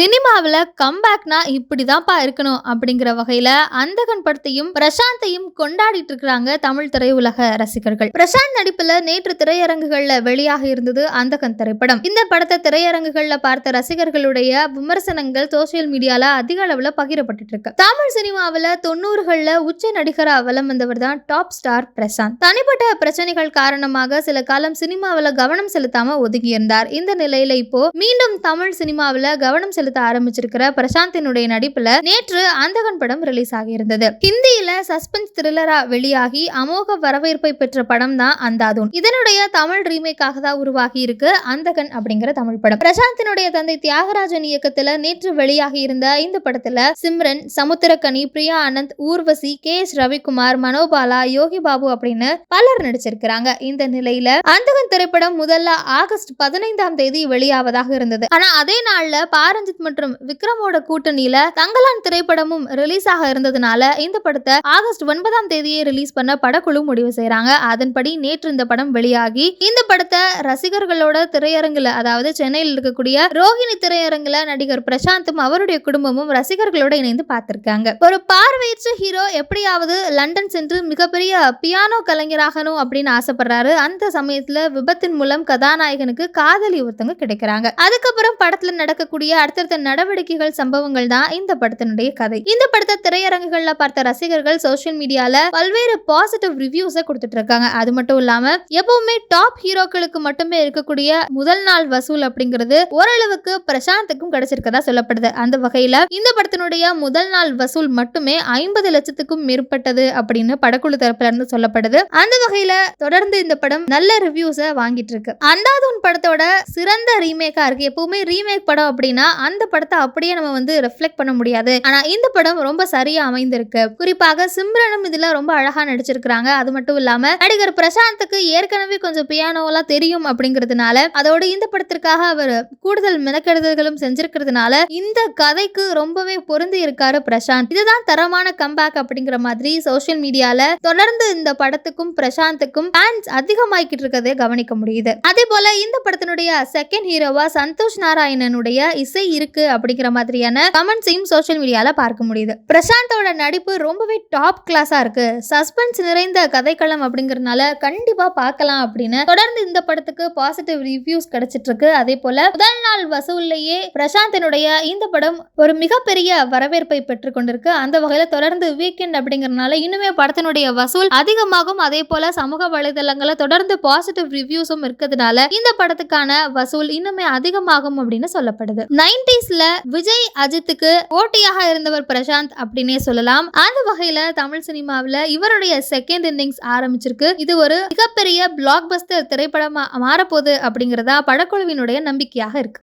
சினிமாவில் கம்பேக்னா இப்படிதான்ப்பா இருக்கணும் அப்படிங்கிற வகையில் அந்தகன் படத்தையும் பிரசாந்தையும் கொண்டாடிட்டு இருக்கிறாங்க தமிழ் திரையுலக ரசிகர்கள். பிரசாந்த் நடிப்பில் நேற்று திரையரங்குகளில் வெளியாக இருந்தது அந்தகன் திரைப்படம். இந்த படத்தை திரையரங்குகளில் பார்த்த ரசிகர்களுடைய விமர்சனங்கள் சோசியல் மீடியாவில் அதிக அளவில் பகிரப்பட்டு இருக்கு தமிழ் சினிமாவில் தொண்ணூறுகளில் உச்ச நடிகராக வலம் வந்தவர் தான் டாப் ஸ்டார் பிரசாந்த். தனிப்பட்ட பிரச்சனைகள் காரணமாக சில காலம் சினிமாவில் கவனம் செலுத்தாம ஒதுங்கி இருந்தார் இந்த நிலையில இப்போ மீண்டும் தமிழ் சினிமாவில் கவனம் செலுத்த ஆரம்பிச்சிருக்கிற பிரசாந்தினுடைய நடிப்புல நேற்று அந்தகன் படம் ரிலீஸ் ஆகியிருந்தது. ஹிந்தியில சஸ்பென்ஸ் த்ரில்லரா வெளியாகி அமோக வரவேற்பை பெற்ற படம் தான் அந்தாதூன். இதனுடைய தமிழ் ரீமேக்காக தான் உருவாகி இருக்கு அந்தகன் அப்படிங்கிற தமிழ் படம். பிரசாந்தினுடைய தந்தை தியாகராஜன் இயக்கத்துல நேற்று வெளியாகி இருந்த இந்த படத்துல சிம்ரன் சமுத்திரக்கனி பிரியா ஆனந்த் ஊர்வசி கே எஸ் ரவிக்குமார் மனோபாலா யோகி பாபு அப்படின்னு பலர் நடிச்சிருக்கிறாங்க. இந்த நிலையில அந்தகன் திரைப்படம் முதல்ல ஆகஸ்ட் பதினைந்தாம் தேதி வெளியாவதாக இருந்தது. ஆனா அதே நாள்ல பாரஞ்சித் மற்றும் விக்ரமோட கூட்டணியில தங்கலான் திரைப்படமும் ரிலீஸ் ஆக இருந்ததுனால இந்த படத்தை ஆகஸ்ட் ஒன்பதாம் தேதியே ரிலீஸ் பண்ண படக்குழு முடிவு செய்யறாங்க அதன்படி நேற்று இந்த படம் வெளியாகி இந்த படத்தை ரசிகர்களோட திரையரங்குல அதாவது சென்னையில் இருக்கக்கூடிய ரோஹிணி திரையரங்குல நடிகர் பிரசாந்தும் அவருடைய குடும்பமும் ரசிகர்களோட இணைந்து பார்த்திருக்காங்க. ஒரு பார்வையற்ற ஹீரோ எப்படியாவது லண்டன் சென்று மிகப்பெரிய பியானோ கலைஞராகணும் அப்படின்னு ஆசைப்படுறாரு. அந்த சமயத்துல விபத்தின் மூலம் கதாநாயகனுக்கு காதலி ஒருத்தவங்க கிடைக்கிறாங்க. அதுக்கப்புறம் படத்துல நடக்கக்கூடிய அடுத்த அடுத்தடுத்த நடவடிக்கைகள் சம்பவங்கள் தான் இந்த படத்தினுடைய கதை. இந்த படத்தை திரையரங்குகள்ல பார்த்த ரசிகர்கள் சோசியல் மீடியால பல்வேறு பாசிட்டிவ் ரிவ்யூஸை கொடுத்துட்டு இருக்காங்க அது மட்டும் இல்லாம எப்பவுமே டாப் ஹீரோக்களுக்கு மட்டுமே இருக்கக்கூடிய முதல் நாள் வசூல் அப்படிங்கிறது ஓரளவுக்கு பிரசாந்துக்கும் கிடைச்சிருக்கதா சொல்லப்படுது. அந்த வகையில இந்த படத்தினுடைய முதல் நாள் வசூல் மட்டுமே ஐம்பது லட்சத்துக்கும் மேற்பட்டது அப்படின்னு படக்குழு தரப்புல இருந்து சொல்லப்படுது. அந்த வகையில தொடர்ந்து இந்த படம் நல்ல ரிவ்யூஸை வாங்கிட்டு இருக்கு அந்தாதூன் படத்தோட சிறந்த ரீமேக்கா இருக்கு. எப்பவுமே ரீமேக் படம் அப்படின்னா அந்த படத்தை அப்படியே நம்ம வந்து ரெஃப்ளெக்ட் பண்ண முடியாது. ஆனா இந்த படம் ரொம்ப சரியா அமைந்திருக்கு. குறிப்பாக சிம்ரனும் இதுல ரொம்ப அழகா நடிச்சிருக்கிறாங்க. அது மட்டும் இல்லாம நடிகர் பிரசாந்துக்கு ஏற்கனவே கொஞ்சம் பியானோலாம் தெரியும் அப்படிங்கிறதுனால அதோட இந்த படத்திற்காக அவர் கூடுதல் மெனக்கெடுதல்களும் செஞ்சிருக்கிறதுனால இந்த கதைக்கு ரொம்பவே பொருந்து இருக்காரு பிரசாந்த். இதுதான் தரமான கம்பேக் அப்படிங்கிற மாதிரி சோஷியல் மீடியால தொடர்ந்து இந்த படத்துக்கும் பிரசாந்துக்கும் ஃபேன்ஸ் அதிகமாகிட்டு இருக்கதை கவனிக்க முடியுது. அதே போல இந்த படத்தினுடைய செகண்ட் ஹீரோவா சந்தோஷ் நாராயணனுடைய இசை இருக்கு அப்படிங்கிற மாதிரியான கமெண்ட்ஸையும் சோஷியல் மீடியால பார்க்க முடியுது. பிரசாந்தோட நடிப்பு ரொம்பவே டாப் கிளாஸா இருக்கு. சஸ்பென்ஸ் நிறைந்த கதைக்களம் அப்படிங்கறதுனால கண்டிப்பா பார்க்கலாம் அப்படின்னு தொடர்ந்து இந்த படத்துக்கு பாசிட்டிவ் ரிவ்யூஸ் கிடைச்சிட்டு இருக்கு அதே போல முதல் நாள் வசூல்லையே பிரசாந்தினுடைய இந்த படம் ஒரு மிகப்பெரிய வரவேற்பை பெற்றுக் கொண்டிருக்கு. அந்த வகையில தொடர்ந்து வீக்கெண்ட் அப்படிங்கறதுனால இன்னுமே படத்தினுடைய வசூல் அதிகமாகும். அதே போல சமூக வலைதளங்கள்ல தொடர்ந்து பாசிட்டிவ் ரிவ்யூஸும் இருக்கிறதுனால இந்த படத்துக்கான வசூல் இன்னுமே அதிகமாகும் அப்படின்னு சொல்லப்படுது. நைன்டிஸ்ல விஜய் அஜித்துக்கு போட்டியாக இருந்தவர் பிரசாந்த் அப்படின்னே சொல்லலாம். அந்த வகையில தமிழ் சினிமாவில் இவருடைய செகண்ட் இன்னிங்ஸ் ஆரம்பிச்சிருக்கு. இது ஒரு மிகப்பெரிய பிளாக் பஸ்டர் திரைப்படமா மாறப்போகுது அப்படிங்கறதா படக்குழுவினுடைய நம்பிக்கையாக இருக்கு.